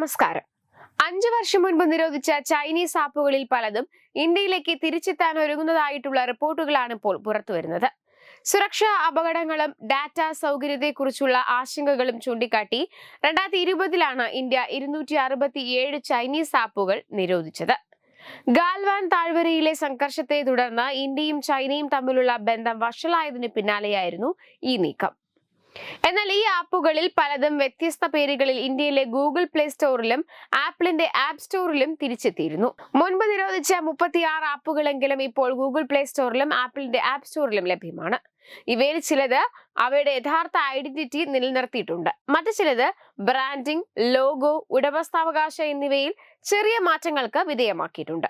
നമസ്കാരം. അഞ്ചു വർഷം മുൻപ് നിരോധിച്ച ചൈനീസ് ആപ്പുകളിൽ പലതും ഇന്ത്യയിലേക്ക് തിരിച്ചെത്താൻ ഒരുങ്ങുന്നതായിട്ടുള്ള റിപ്പോർട്ടുകളാണ് ഇപ്പോൾ പുറത്തുവരുന്നത്. സുരക്ഷാ അപകടങ്ങളും ഡാറ്റ സൗകര്യത്തെക്കുറിച്ചുള്ള ആശങ്കകളും ചൂണ്ടിക്കാട്ടി രണ്ടായിരത്തി ഇരുപതിലാണ് ഇന്ത്യ ഇരുന്നൂറ്റി അറുപത്തിയേഴ് ചൈനീസ് ആപ്പുകൾ നിരോധിച്ചത്. ഗാൽവാൻ താഴ്വരയിലെ സംഘർഷത്തെ തുടർന്ന് ഇന്ത്യയും ചൈനയും തമ്മിലുള്ള ബന്ധം വഷളായതിനു പിന്നാലെയായിരുന്നു ഈ നീക്കം. എന്നാൽ ഈ ആപ്പുകളിൽ പലതും വ്യത്യസ്ത പേരുകളിൽ ഇന്ത്യയിലെ ഗൂഗിൾ പ്ലേ സ്റ്റോറിലും ആപ്പിളിന്റെ ആപ്പ് സ്റ്റോറിലും തിരിച്ചെത്തിയിരുന്നു. മുൻപ് നിരോധിച്ച മുപ്പത്തിയാറ് ആപ്പുകളെങ്കിലും ഇപ്പോൾ ഗൂഗിൾ പ്ലേ സ്റ്റോറിലും ആപ്പിളിന്റെ ആപ്പ് സ്റ്റോറിലും ലഭ്യമാണ്. ഇവയിൽ ചിലത് അവയുടെ യഥാർത്ഥ ഐഡന്റിറ്റി നിലനിർത്തിയിട്ടുണ്ട്. മറ്റു ചിലത് ബ്രാൻഡിംഗ് ലോഗോ ഉടമസ്ഥാവകാശ എന്നിവയിൽ ചെറിയ മാറ്റങ്ങൾക്ക് വിധേയമാക്കിയിട്ടുണ്ട്.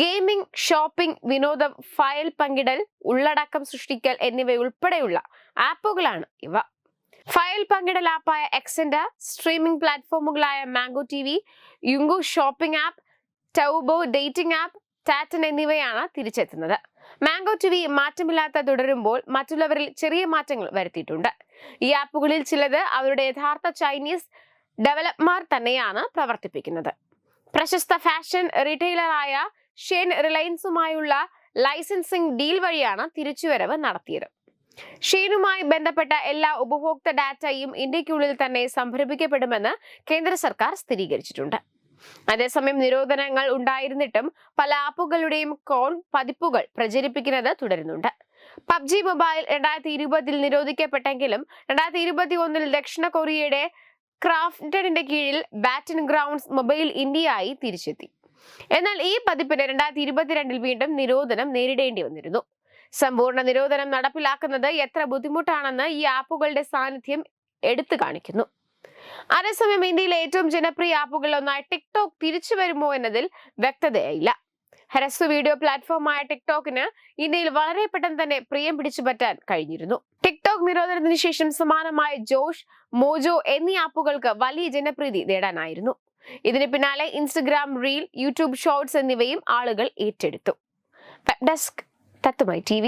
ഗെയിമിംഗ് ഷോപ്പിംഗ് വിനോദം ഫയൽ പങ്കിടൽ ഉള്ളടക്കം സൃഷ്ടിക്കൽ എന്നിവയുൾപ്പെടെയുള്ള ആപ്പുകളാണ് ഇവ. ഫയൽ പങ്കിടൽ ആപ്പായ Xender streaming പ്ലാറ്റ്ഫോമുകളായ Mango T V Youku shopping app Taobao dating app Tantan എന്നിവയാണ് തിരിച്ചെത്തുന്നത്. മാംഗോ ടി വി മാറ്റമില്ലാത്ത തുടരുമ്പോൾ മറ്റുള്ളവരിൽ ചെറിയ മാറ്റങ്ങൾ വരുത്തിയിട്ടുണ്ട്. ഈ ആപ്പുകളിൽ ചിലത് അവരുടെ യഥാർത്ഥ ചൈനീസ് ഡെവലപ്പർമാർ തന്നെയാണ് പ്രവർത്തിപ്പിക്കുന്നത്. പ്രശസ്ത ഫാഷൻ റീറ്റെയിലറായ ഷെൻ റിലയൻസുമായുള്ള ലൈസൻസിംഗ് ഡീൽ വഴിയാണ് തിരിച്ചുവരവ് നടത്തിയത്. ഷെയ്നുമായി ബന്ധപ്പെട്ട എല്ലാ ഉപഭോക്തൃ ഡാറ്റയും ഇന്ത്യക്കുള്ളിൽ തന്നെ സംഭരിപ്പിക്കപ്പെടുമെന്ന് കേന്ദ്ര സർക്കാർ സ്ഥിരീകരിച്ചിട്ടുണ്ട്. അതേസമയം നിരോധനങ്ങൾ ഉണ്ടായിരുന്നിട്ടും പല ആപ്പുകളുടെയും കോൺ പതിപ്പുകൾ പ്രചരിപ്പിക്കുന്നത് തുടരുന്നുണ്ട്. പബ്ജി മൊബൈൽ രണ്ടായിരത്തി ഇരുപതിൽ നിരോധിക്കപ്പെട്ടെങ്കിലും രണ്ടായിരത്തി ഇരുപത്തി ഒന്നിൽ ദക്ഷിണ കൊറിയയുടെ ക്രാഫ്റ്റഡിന്റെ കീഴിൽ ബാറ്റൻ ഗ്രൗണ്ട്സ് മൊബൈൽ ഇന്ത്യയായി തിരിച്ചെത്തി. എന്നാൽ ഈ പതിപ്പിന് രണ്ടായിരത്തി ഇരുപത്തിരണ്ടിൽ വീണ്ടും നിരോധനം നേരിടേണ്ടി വന്നിരുന്നു. സമ്പൂർണ നിരോധനം നടപ്പിലാക്കുന്നത് എത്ര ബുദ്ധിമുട്ടാണെന്ന് ഈ ആപ്പുകളുടെ സാന്നിധ്യം എടുത്തു കാണിക്കുന്നു. അതേസമയം ഇന്ത്യയിലെ ഏറ്റവും ജനപ്രിയ ആപ്പുകളിൽ ഒന്നായ ടിക്ടോക്ക് തിരിച്ചു വരുമോ എന്നതിൽ വ്യക്തതയായില്ല ഹരസ് വീഡിയോ പ്ലാറ്റ്ഫോമായ ടിക്ടോക്കിന് ഇന്ത്യയിൽ വളരെ പെട്ടെന്ന് തന്നെ പ്രിയം പിടിച്ചു പറ്റാൻ കഴിഞ്ഞിരുന്നു. ടിക്ടോക്ക് നിരോധനത്തിന് ശേഷം സമാനമായ ജോഷ് മോജോ എന്നീ ആപ്പുകൾക്ക് വലിയ ജനപ്രീതി നേടാനായിരുന്നു. ഇതിന് പിന്നാലെ ഇൻസ്റ്റഗ്രാം റീൽ യൂട്യൂബ് ഷോർട്സ് എന്നിവയും ആളുകൾ ഏറ്റെടുത്തു. Web desk തത്തുമായി T